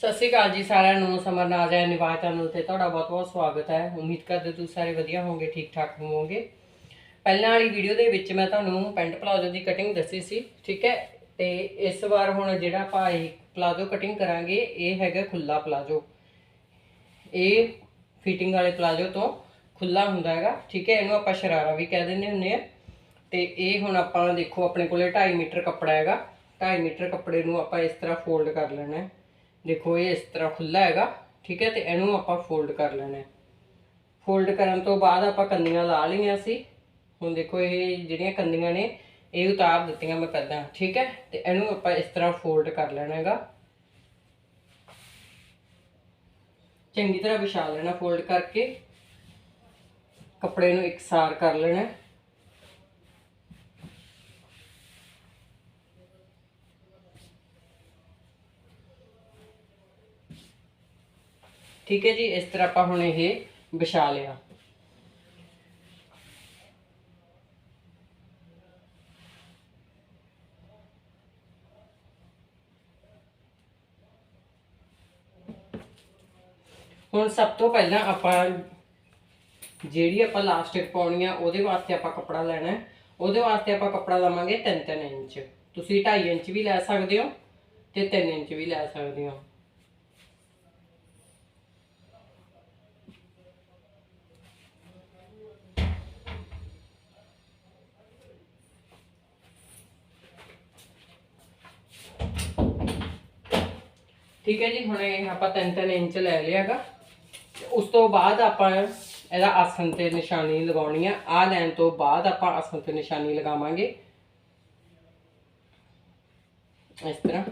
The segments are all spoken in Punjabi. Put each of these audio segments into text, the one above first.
ਸਤਿ ਸ਼੍ਰੀ ਅਕਾਲ ਜੀ ਸਾਰਿਆਂ ਨੂੰ, ਸਮਰ ਨਾਜ਼ਾ ਨਿਵਾਜ ਚੈਨਲ ਤੇ ਤੁਹਾਡਾ ਬਹੁਤ-ਬਹੁਤ ਸਵਾਗਤ ਹੈ। ਉਮੀਦ ਕਰਦੇ ਤੁਸੀਂ ਸਾਰੇ ਵਧੀਆ ਹੋਵੋਗੇ, ਠੀਕ-ਠਾਕ ਹੋਵੋਗੇ। ਪਹਿਲਾਂ ਵਾਲੀ ਵੀਡੀਓ ਦੇ ਵਿੱਚ ਮੈਂ ਤੁਹਾਨੂੰ ਪੈਂਟ ਪਲਾਜ਼ੋ ਦੀ ਕਟਿੰਗ ਦੱਸੀ ਸੀ, ਠੀਕ ਹੈ? ਤੇ ਇਸ ਵਾਰ ਹੁਣ ਜਿਹੜਾ ਆਪਾਂ ਇਹ ਪਲਾਜ਼ੋ ਕਟਿੰਗ ਕਰਾਂਗੇ, ਇਹ ਹੈਗਾ ਖੁੱਲਾ ਪਲਾਜ਼ੋ। ਇਹ ਫਿਟਿੰਗ ਵਾਲੇ ਪਲਾਜ਼ੋ ਤੋਂ ਖੁੱਲਾ ਹੁੰਦਾ ਹੈਗਾ, ਠੀਕ ਹੈ? ਇਹਨੂੰ ਆਪਾਂ ਸ਼ਰਾਰਾ ਵੀ ਕਹਿ ਦਿੰਦੇ ਹੁੰਦੇ ਆ ਤੇ ਇਹ ਹੁਣ ਆਪਾਂ ਦੇਖੋ, ਆਪਣੇ ਕੋਲੇ 2.5 ਮੀਟਰ ਕੱਪੜਾ ਹੈਗਾ। 2.5 ਮੀਟਰ ਕੱਪੜੇ ਨੂੰ ਆਪਾਂ ਇਸ ਤਰ੍ਹਾਂ ਫੋਲਡ ਕਰ ਲੈਣਾ ਹੈ। ਦੇਖੋ ਇਹ ਇਸ ਤਰ੍ਹਾਂ ਖੁੱਲਾ ਹੈਗਾ, ਠੀਕ ਹੈ, ਤੇ ਇਹਨੂੰ ਆਪਾਂ ਫੋਲਡ ਕਰ ਲੈਣਾ ਹੈ। ਫੋਲਡ ਕਰਨ ਤੋਂ ਬਾਅਦ ਆਪਾਂ ਕੰਨੀਆਂ ਲਾ ਲਈਆਂ ਸੀ। ਹੁਣ ਦੇਖੋ ਇਹ ਜਿਹੜੀਆਂ ਕੰਨੀਆਂ ਨੇ, ਇਹ ਉਤਾਰ ਦਿੱਤੀਆਂ ਮੈਂ ਪਹਿਲਾਂ, ਠੀਕ ਹੈ, ਤੇ ਇਹਨੂੰ ਆਪਾਂ ਇਸ ਤਰ੍ਹਾਂ ਫੋਲਡ ਕਰ ਲੈਣਾ ਹੈਗਾ। ਚੰਗੀ ਤਰ੍ਹਾਂ ਵਿਛਾ ਲੈਣਾ ਫੋਲਡ ਕਰਕੇ। ਕੱਪੜੇ ਨੂੰ ਇਕਸਾਰ ਕਰ ਲੈਣਾ ਠੀਕ ਹੈ ਜੀ, ਇਸ ਤਰ੍ਹਾਂ ਆਪਾਂ ਹੁਣ ਇਹ ਵਿਛਾ ਲਿਆ। ਹੁਣ ਸਭ ਤੋਂ ਪਹਿਲਾਂ ਆਪਾਂ ਜਿਹੜੀ ਆਪਾਂ ਲਾਸਟਿਕ ਪਾਉਣੀ ਆ, ਉਹਦੇ ਵਾਸਤੇ ਆਪਾਂ ਕੱਪੜਾ ਲੈਣਾ ਹੈ। ਉਹਦੇ ਵਾਸਤੇ ਆਪਾਂ ਕੱਪੜਾ ਲਵਾਂਗੇ 3-3 ਇੰਚ। ਤੁਸੀਂ 2.5 ਇੰਚ ਵੀ ਲੈ ਸਕਦੇ ਹੋ ਤੇ 3 ਇੰਚ ਵੀ ਲੈ ਸਕਦੇ ਹੋ। ਠੀਕ ਹੈ ਜੀ, ਹੁਣ ਇਹ ਆਪਾਂ 3-3 ਇੰਚ ਲੈ ਲਿਆਗਾ ਤੇ ਉਸ ਤੋਂ ਬਾਅਦ ਆਪਾਂ ਇਹਦਾ ਆਸਨ ਤੇ ਨਿਸ਼ਾਨੀ ਲਗਾਉਣੀ ਆ। ਆ ਲੈਣ ਤੋਂ ਬਾਅਦ ਆਪਾਂ ਆਸਨ ਤੇ ਨਿਸ਼ਾਨੀ ਲਗਾਵਾਂਗੇ। ਇਸ ਤਰ੍ਹਾਂ।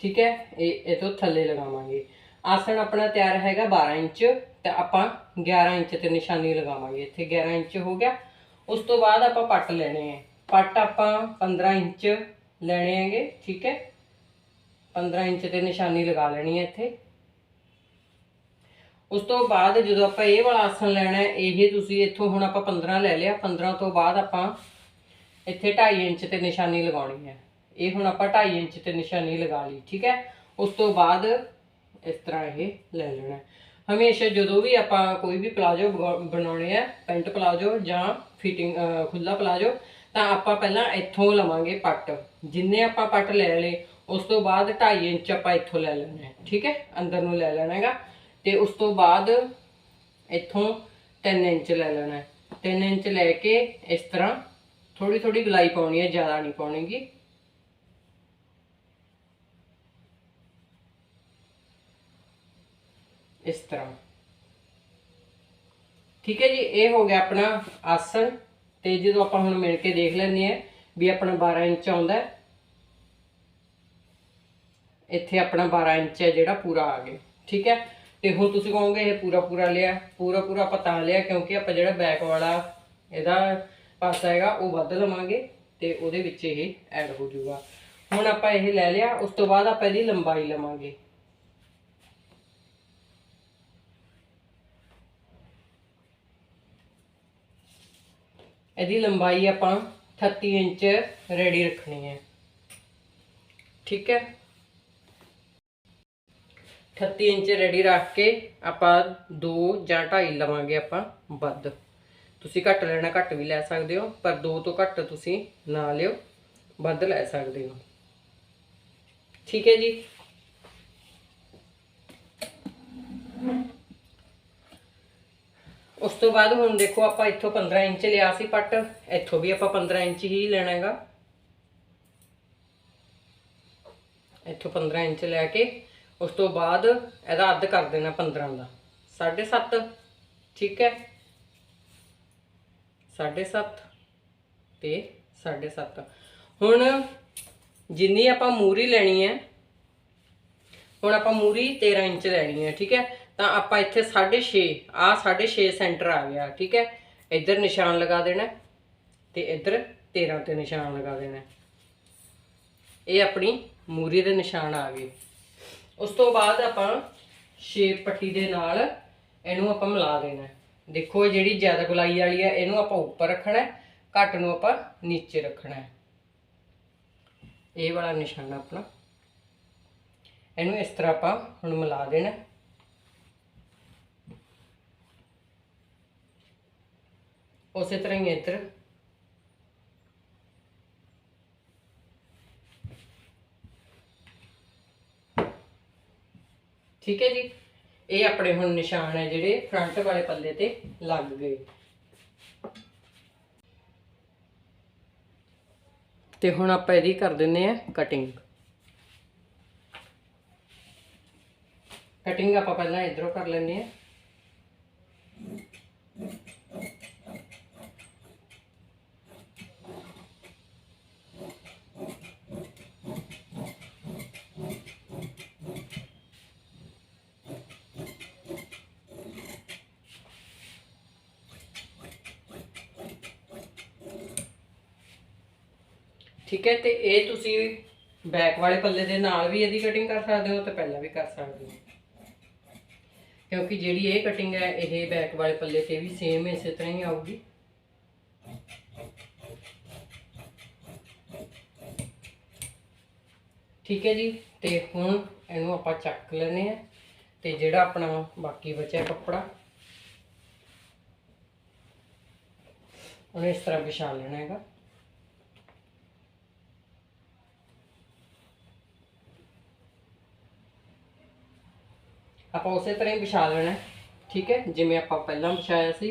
ਠੀਕ ਹੈ, ਇਹ ਇਹ ਤੋਂ ਥੱਲੇ ਲਗਾਵਾਂਗੇ। ਆਸਣ ਆਪਣਾ ਤਿਆਰ ਹੈਗਾ 12 ਇੰਚ, ਤੇ ਆਪਾਂ 11 ਇੰਚ ਤੇ ਨਿਸ਼ਾਨੀ ਲਗਾਵਾਂਗੇ। ਇੱਥੇ 11 ਇੰਚ ਹੋ ਗਿਆ। ਉਸ ਤੋਂ ਬਾਅਦ ਆਪਾਂ ਪੱਟ ਲੈਣੇ ਆ। ਪੱਟ ਆਪਾਂ 15 ਇੰਚ ਲੈਣੇ ਹੈਗੇ, ਠੀਕ ਹੈ। 15 ਇੰਚ ਤੇ ਨਿਸ਼ਾਨੀ ਲਗਾ ਲੈਣੀ ਹੈ ਇੱਥੇ। ਉਸ ਤੋਂ ਬਾਅਦ ਜਦੋਂ ਆਪਾਂ ਇਹ ਵਾਲਾ ਆਸਣ ਲੈਣਾ ਇਹ ਤੁਸੀਂ ਇੱਥੋਂ ਹੁਣ ਆਪਾਂ 15 ਲੈ ਲਿਆ। 15 ਤੋਂ ਬਾਅਦ ਆਪਾਂ ਇੱਥੇ 2.5 ਇੰਚ ਤੇ ਨਿਸ਼ਾਨੀ ਲਗਾਉਣੀ ਹੈ। ਇਹ ਹੁਣ ਆਪਾਂ 2.5 ਇੰਚ ਤੇ ਨਿਸ਼ਾਨੀ ਲਗਾ ਲਈ, ਠੀਕ ਹੈ? ਉਸ ਤੋਂ ਬਾਅਦ ਇਸ ਤਰ੍ਹਾਂ ਇਹ ਲੈ ਲੈਣਾ ਹਮੇਸ਼ਾ ਜਦੋਂ ਵੀ ਆਪਾਂ ਕੋਈ ਵੀ ਪਲਾਜੋ ਬਣਾਉਣੇ ਆ ਪੈਂਟ ਪਲਾਜੋ ਜਾਂ ਫਿਟਿੰਗ ਖੁੱਲਾ ਪਲਾਜੋ, ਤਾਂ ਆਪਾਂ ਪਹਿਲਾਂ ਇੱਥੋਂ ਲਵਾਂਗੇ ਪੱਟ। ਜਿੰਨੇ ਆਪਾਂ ਪੱਟ ਲੈ ਲਏ ਉਸ ਤੋਂ ਬਾਅਦ 2.5 ਇੰਚ ਆਪਾਂ ਇੱਥੋਂ ਲੈ ਲੈਣਾ ਹੈ, ਠੀਕ ਹੈ? ਅੰਦਰ ਨੂੰ ਲੈ ਲੈਣਾ ਹੈਗਾ। ਤੇ ਉਸ ਤੋਂ ਬਾਅਦ ਇੱਥੋਂ 3 ਇੰਚ ਲੈ ਲੈਣਾ ਹੈ। 3 ਇੰਚ ਲੈ ਕੇ ਇਸ ਤਰ੍ਹਾਂ ਥੋੜੀ ਥੋੜੀ ਗਲਾਈ ਪਾਉਣੀ ਹੈ, ਜ਼ਿਆਦਾ ਨਹੀਂ ਪਾਉਣੀਗੀ। ਇਸ ਤਰ੍ਹਾਂ। ਠੀਕ ਹੈ ਜੀ, ਇਹ ਹੋ ਗਿਆ ਆਪਣਾ ਆਸਣ। ਤੇ ਜਦੋਂ ਆਪਾਂ ਹੁਣ ਮਿਲ ਕੇ ਦੇਖ ਲੈਂਦੇ ਆ ਵੀ ਆਪਣਾ 12 ਇੰਚ ਆਉਂਦਾ ਹੈ। ਇੱਥੇ ਆਪਣਾ 12 ਇੰਚ ਹੈ ਜਿਹੜਾ ਪੂਰਾ ਆ ਗਿਆ। ਠੀਕ ਹੈ? ਤੇ ਹੁਣ ਤੁਸੀਂ ਕਹੋਗੇ ਇਹ ਪੂਰਾ ਪੂਰਾ ਲਿਆ, ਪੂਰਾ ਪੂਰਾ ਆਪਾਂ ਤਾਂ ਲਿਆ ਕਿਉਂਕਿ ਆਪਾਂ ਜਿਹੜਾ ਬੈਕ ਵਾਲਾ ਇਹਦਾ ਪਾਸਾ ਹੈਗਾ ਉਹ ਵੱਧ ਲਵਾਂਗੇ ਤੇ ਉਹਦੇ ਵਿੱਚ ਇਹ ਐਡ ਹੋ ਜਾਊਗਾ। ਹੁਣ ਆਪਾਂ ਇਹ ਲੈ ਲਿਆ, ਉਸ ਤੋਂ ਬਾਅਦ ਆਪਾਂ ਇਹਦੀ ਲੰਬਾਈ ਲਵਾਂਗੇ। ਇਹਦੀ ਲੰਬਾਈ ਆਪਾਂ 38 ਇੰਚ ਰੈਡੀ ਰੱਖਣੀ ਹੈ। ਠੀਕ ਹੈ? 38 ਇੰਚ ਰੈਡੀ ਰੱਖ ਕੇ ਆਪਾਂ 2 ਜਾਂ 2.5 ਲਵਾਂਗੇ ਆਪਾਂ ਵੱਧ। ਤੁਸੀਂ ਘੱਟ ਲੈਣਾ, ਘੱਟ ਵੀ ਲੈ ਸਕਦੇ ਹੋ, ਪਰ 2 ਤੋਂ ਘੱਟ ਤੁਸੀਂ ਨਾ ਲਿਓ, ਵੱਧ ਲੈ ਸਕਦੇ ਹੋ। ਠੀਕ ਹੈ ਜੀ? ਉਸ ਤੋਂ ਬਾਅਦ ਹੁਣ ਦੇਖੋ ਆਪਾਂ ਇੱਥੋਂ 15 ਇੰਚ ਲਿਆ ਸੀ ਪੱਟ, ਇੱਥੋਂ ਵੀ ਆਪਾਂ 15 ਇੰਚ ਹੀ ਲੈਣਾ ਹੈਗਾ। ਇੱਥੋਂ 15 ਇੰਚ ਲੈ ਕੇ ਉਸ ਤੋਂ ਬਾਅਦ ਇਹਦਾ ਅੱਧ ਕਰ ਦੇਣਾ 15 ਦਾ। 7.5 ਠੀਕ ਹੈ? 7.5 ਤੇ 7.5 ਹੁਣ ਜਿੰਨੀ ਆਪਾਂ ਮੂਰੀ ਲੈਣੀ ਹੈ, ਹੁਣ ਆਪਾਂ ਮੂਰੀ 13 ਇੰਚ ਲੈਣੀ ਹੈ, ਠੀਕ ਹੈ? ਤਾਂ ਆਪਾਂ ਇੱਥੇ 6.5 ਆ 6.5 ਸੈਂਟਰ ਆ ਗਿਆ, ਠੀਕ ਹੈ? ਇੱਧਰ ਨਿਸ਼ਾਨ ਲਗਾ ਦੇਣਾ ਹੈ ਤੇ ਇੱਧਰ 13 ਤੇ ਨਿਸ਼ਾਨ ਲਗਾ ਦੇਣਾ ਇਹ ਆਪਣੀ ਮੂਰੀ ਦੇ ਨਿਸ਼ਾਨ ਆ ਗਏ। ਉਸ ਤੋਂ ਬਾਅਦ ਆਪਾਂ ਸ਼ੇਪ ਪੱਟੀ ਦੇ ਨਾਲ ਇਹਨੂੰ ਆਪਾਂ ਮਿਲਾ ਦੇਣਾ ਦੇਖੋ ਇਹ ਜਿਹੜੀ ਜ਼ਿਆਦਾ ਗੁਲਾਈ ਵਾਲੀ ਹੈ, ਇਹਨੂੰ ਆਪਾਂ ਉੱਪਰ ਰੱਖਣਾ ਘੱਟ ਨੂੰ ਆਪਾਂ ਨੀਚੇ ਰੱਖਣਾ ਇਹ ਵਾਲਾ ਨਿਸ਼ਾਨਾ ਆਪਣਾ। ਇਹਨੂੰ ਇਸ ਤਰ੍ਹਾਂ ਆਪਾਂ ਹੁਣ ਮਿਲਾ ਦੇਣਾ ਉਸੇ ਤਰ੍ਹਾਂ ਹੀ ਇੱਧਰ ਠੀਕ ਹੈ ਜੀ? ਇਹ ਆਪਣੇ ਹੁਣ ਨਿਸ਼ਾਨ ਹੈ ਜਿਹੜੇ ਫਰੰਟ ਵਾਲੇ ਪੱਲੇ ਤੇ ਲੱਗ ਗਏ। ਤੇ ਹੁਣ ਆਪਾਂ ਇਹਦੀ ਕਰ ਦਿੰਨੇ ਆ ਕਟਿੰਗ ਕਟਿੰਗ ਆਪਾਂ ਪਹਿਲਾਂ ਇਧਰੋਂ ਕਰ ਲੈਂਦੇ ਆ ਠੀਕ ਹੈ, ਤੇ ਇਹ ਤੁਸੀਂ ਬੈਕ ਵਾਲੇ ਪੱਲੇ ਦੇ ਨਾਲ ਵੀ ਇਹਦੀ ਕਟਿੰਗ ਕਰ ਸਕਦੇ ਹੋ ਤੇ ਪਹਿਲਾਂ ਵੀ ਕਰ ਸਕਦੇ ਹੋ। ਕਿਉਂਕਿ ਜਿਹੜੀ ਇਹ ਕਟਿੰਗ ਹੈ, ਇਹ ਬੈਕ ਵਾਲੇ ਪੱਲੇ ਤੇ ਵੀ ਸੇਮ ਇਸੇ ਤਰ੍ਹਾਂ ਹੀ ਆਊਗੀ। ਠੀਕ ਹੈ ਜੀ, ਤੇ ਹੁਣ ਇਹਨੂੰ ਆਪਾਂ ਚੱਕ ਲੈਨੇ ਆ ਤੇ ਜਿਹੜਾ ਆਪਣਾ ਬਾਕੀ ਬਚਿਆ ਕੱਪੜਾ, ਉਹਨੇ ਇਸ ਤਰ੍ਹਾਂ ਵਿਛਾ ਲੈਣਾ ਹੈਗਾ। ਆਪਾਂ ਉਸੇ ਤਰ੍ਹਾਂ ਹੀ ਵਿਛਾ ਲੈਣਾ ਠੀਕ ਹੈ? ਜਿਵੇਂ ਆਪਾਂ ਪਹਿਲਾਂ ਵਿਛਾਇਆ ਸੀ।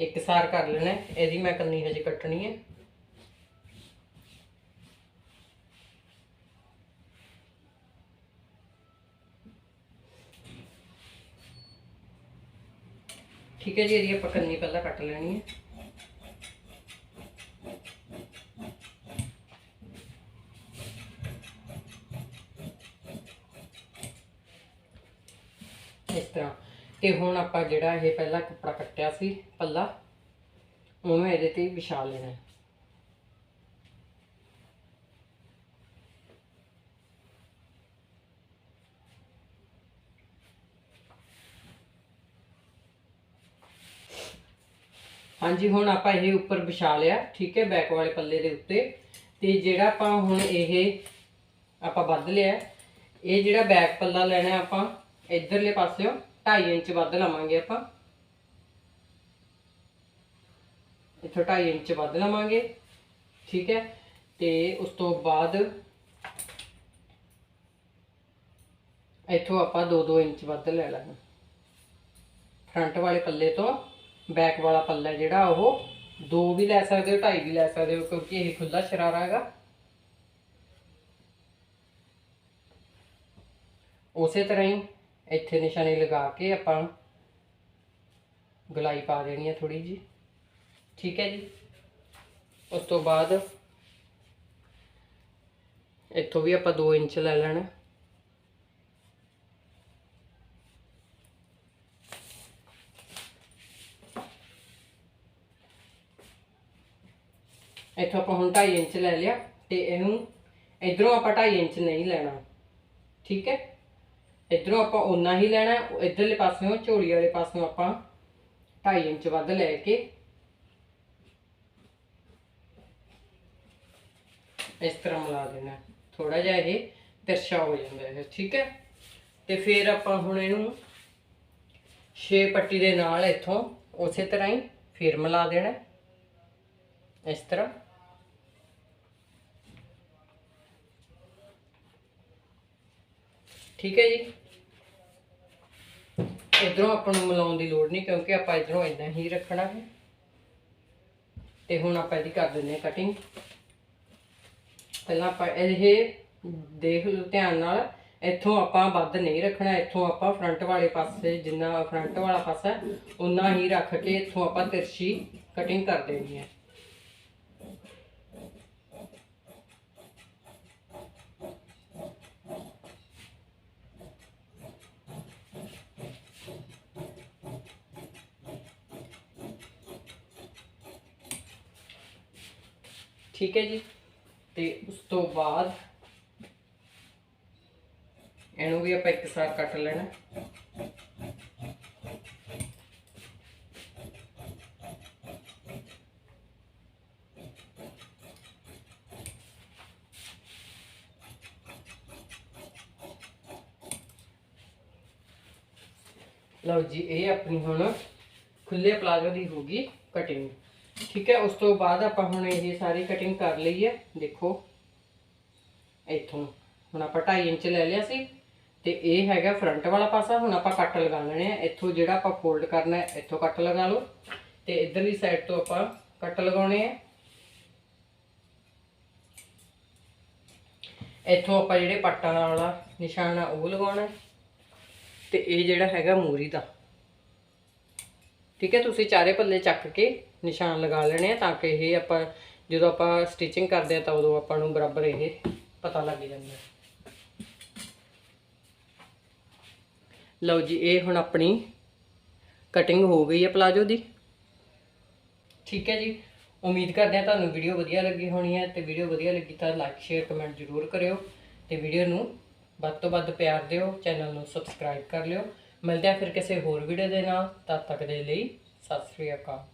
ਇੱਕ ਸਾਰ ਕਰ ਲੈਣਾ ਇਹਦੀ ਮੈਂ ਕੰਨੀ ਹਜੇ ਕੱਟਣੀ ਹੈ। ਠੀਕ ਹੈ ਜੀ, ਇਹਦੀ ਆਪਾਂ ਕੰਨੀ ਪਹਿਲਾਂ ਕੱਟ ਲੈਣੀ ਹੈ। ਇਸ ਤਰ੍ਹਾਂ ਤੇ ਹੁਣ ਆਪਾਂ ਜਿਹੜਾ ਇਹ ਪਹਿਲਾ ਕੱਪੜਾ ਕੱਟਿਆ ਸੀ, ਪੱਲਾ, ਉਹਨੂੰ ਇਹਦੇ ਤੇ ਵਿਛਾ ਲੈਣਾ ਹਾਂਜੀ, ਹੁਣ ਆਪਾਂ ਇਹ ਉੱਪਰ ਵਿਛਾ ਲਿਆ, ਠੀਕ ਹੈ ਬੈਕ ਵਾਲੇ ਪੱਲੇ ਦੇ ਉੱਤੇ। ਤੇ ਜਿਹੜਾ ਆਪਾਂ ਹੁਣ ਇਹ ਆਪਾਂ ਵੱਧ ਲਿਆ ਇਹ ਜਿਹੜਾ ਬੈਕ ਪੱਲਾ ਲੈਣਾ ਆਪਾਂ ਇਧਰਲੇ ਪਾਸਿਓਂ 2.5 ਇੰਚ ਵੱਧ ਲਵਾਂਗੇ ਆਪਾਂ ਇੱਥੋਂ 2.5 ਇੰਚ ਵੱਧ ਲਵਾਂਗੇ ਠੀਕ ਹੈ ਤੇ ਉਸ ਤੋਂ ਬਾਅਦ ਇੱਥੋਂ ਆਪਾਂ 2-2 ਇੰਚ ਵੱਧ ਲੈ ਲਾਂਗੇ ਫਰੰਟ ਵਾਲੇ ਪੱਲੇ ਤੋਂ ਬੈਕ ਵਾਲਾ ਪੱਲਾ ਜਿਹੜਾ ਉਹ 2 ਵੀ ਲੈ ਸਕਦੇ ਹੋ 2.5 ਵੀ ਲੈ ਸਕਦੇ ਹੋ ਕਿਉਂਕਿ ਇਹ ਖੁੱਲਾ ਸ਼ਰਾਰਾ ਹੈਗਾ ਉਸੇ ਤਰ੍ਹਾਂ ਹੀ ਇੱਥੇ ਨਿਸ਼ਾਨੀ ਲਗਾ ਕੇ ਆਪਾਂ ਗਲਾਈ ਪਾ ਦੇਣੀ ਹੈ ਥੋੜੀ ਜੀ ਠੀਕ ਹੈ ਜੀ? ਉਸ ਤੋਂ ਬਾਅਦ ਇੱਥੋਂ ਵੀ ਆਪਾਂ 2 ਇੰਚ ਲੈ ਲੈਣਾ। ਇੱਥੋਂ ਆਪਾਂ ਹੁਣ 2.5 ਇੰਚ ਲੈ ਲਿਆ ਤੇ ਇਹਨੂੰ ਇਧਰੋਂ ਆਪਾਂ 2.5 ਇੰਚ ਨਹੀਂ ਲੈਣਾ। ਠੀਕ ਹੈ? ਇਧਰੋਂ ਆਪਾਂ ਉਨਾ ਹੀ ਲੈਣਾ ਇਧਰਲੇ ਪਾਸਿਓਂ, ਝੋਲੀ ਵਾਲੇ ਪਾਸਿਓਂ ਆਪਾਂ 2.5 ਇੰਚ ਵੱਧ ਲੈ ਕੇ ਇਸ ਤਰ੍ਹਾਂ ਮਿਲਾ ਦੇਣਾ ਥੋੜਾ ਜਿਹਾ ਇਹ ਤਿਰਛਾ ਹੋ ਜਾਂਦਾ ਹੈ, ਠੀਕ ਹੈ? ਤੇ ਫਿਰ ਆਪਾਂ ਹੁਣ ਇਹਨੂੰ ਛੇ ਪੱਟੀ ਦੇ ਨਾਲ ਇੱਥੋਂ ਉਸੇ ਤਰ੍ਹਾਂ ਹੀ ਫਿਰ ਮਿਲਾ ਦੇਣਾ ਇਸ ਤਰ੍ਹਾਂ। ਠੀਕ ਹੈ ਜੀ? ਇਧਰੋਂ ਆਪਾਂ ਨੂੰ ਮਿਲਾਉਣ ਦੀ ਲੋੜ ਨਹੀਂ ਕਿਉਂਕਿ ਆਪਾਂ ਇਧਰੋਂ ਇਦਾਂ ਹੀ ਰੱਖਣਾ ਹੈ। ਤੇ ਹੁਣ ਆਪਾਂ ਇਹਦੀ ਕਰ ਦਿੰਦੇ ਹਾਂ ਕਟਿੰਗ ਪਹਿਲਾਂ ਆਪਾਂ ਇਹ ਦੇਖ ਲਓ, ਧਿਆਨ ਨਾਲ। ਇੱਥੋਂ ਆਪਾਂ ਵੱਧ ਨਹੀਂ ਰੱਖਣਾ, ਇੱਥੋਂ ਆਪਾਂ ਫਰੰਟ ਵਾਲੇ ਪਾਸੇ ਜਿੰਨਾ ਫਰੰਟ ਵਾਲਾ ਪਾਸਾ ਉਨਾ ਹੀ ਰੱਖ ਕੇ ਇੱਥੋਂ ਆਪਾਂ ਤਿਰਛੀ ਕਟਿੰਗ ਕਰ ਦੇਣੀ ਹੈ। ਠੀਕ ਹੈ ਜੀ? ਤੇ ਉਸ ਤੋਂ ਬਾਅਦ ਇਹਨੂੰ ਵੀ ਆਪਾਂ ਇੱਕ ਸਾਰ ਕੱਟ ਲੈਣਾ। ਲਓ ਜੀ, ਇਹ ਆਪਣੀ ਹੁਣ ਖੁੱਲੇ ਪਲਾਜ਼ੋ ਦੀ ਹੋ ਗਈ ਕਟਿੰਗ ਠੀਕ ਹੈ, ਉਸ ਤੋਂ ਬਾਅਦ ਆਪਾਂ ਹੁਣ ਇਹ ਸਾਰੀ ਕਟਿੰਗ ਕਰ ਲਈ ਹੈ। ਦੇਖੋ, ਇੱਥੋਂ ਹੁਣ ਆਪਾਂ 2.5 ਇੰਚ ਲੈ ਲਿਆ ਸੀ ਤੇ ਇਹ ਹੈਗਾ ਫਰੰਟ ਵਾਲਾ ਪਾਸਾ। ਹੁਣ ਆਪਾਂ ਕੱਟ ਲਗਾ ਲੈਣੇ ਆ। ਇੱਥੋਂ ਜਿਹੜਾ ਆਪਾਂ ਫੋਲਡ ਕਰਨਾ ਹੈ, ਇੱਥੋਂ ਕੱਟ ਲਗਾ ਲਓ। ਤੇ ਇਧਰਲੀ ਸਾਈਡ ਤੋਂ ਆਪਾਂ ਕੱਟ ਲਗਾਉਣੇ ਆ। ਇੱਥੋਂ ਆਪਾਂ ਜਿਹੜੇ ਪੱਟਾਂ ਵਾਲਾ ਨਿਸ਼ਾਨ ਆ, ਉਹ ਲਗਾਉਣਾ ਹੈ। ਤੇ ਇਹ ਜਿਹੜਾ ਹੈਗਾ ਮੂਰੀ ਦਾ। ਠੀਕ ਹੈ, ਤੁਸੀਂ ਚਾਰੇ ਪੱਲੇ ਚੱਕ ਕੇ ਨਿਸ਼ਾਨ ਲਗਾ ਲੈਣੇ ਆ ਤਾਂ ਕਿ ਇਹ ਆਪਾਂ ਜਦੋਂ ਆਪਾਂ ਸਟਿਚਿੰਗ ਕਰਦੇ ਆ ਤਾਂ ਉਦੋਂ ਆਪਾਂ ਨੂੰ ਬਰਾਬਰ ਇਹ ਪਤਾ ਲੱਗ ਜਾਂਦਾ ਲਓ ਜੀ, ਇਹ ਹੁਣ ਆਪਣੀ ਕਟਿੰਗ ਹੋ ਗਈ ਹੈ ਪਲਾਜੋ ਦੀ। ਠੀਕ ਹੈ ਜੀ, ਉਮੀਦ ਕਰਦੇ ਹਾਂ ਤੁਹਾਨੂੰ ਵੀਡੀਓ ਵਧੀਆ ਲੱਗੀ ਹੋਣੀ ਹੈ ਤੇ ਵੀਡੀਓ ਵਧੀਆ ਲੱਗੀ ਤਾਂ ਲਾਈਕ ਸ਼ੇਅਰ ਕਮੈਂਟ ਜ਼ਰੂਰ ਕਰਿਓ ਤੇ ਵੀਡੀਓ ਨੂੰ ਵੱਧ ਤੋਂ ਵੱਧ ਪਿਆਰ ਦਿਓ ਚੈਨਲ ਨੂੰ ਸਬਸਕ੍ਰਾਈਬ ਕਰ ਲਿਓ। ਮਿਲਦੇ ਹਾਂ ਫਿਰ ਕਿਸੇ ਹੋਰ ਵੀਡੀਓ ਦੇ ਨਾਲ, ਤਦ ਤੱਕ ਦੇ ਲਈ ਸਤਿ ਸ੍ਰੀ ਅਕਾਲ।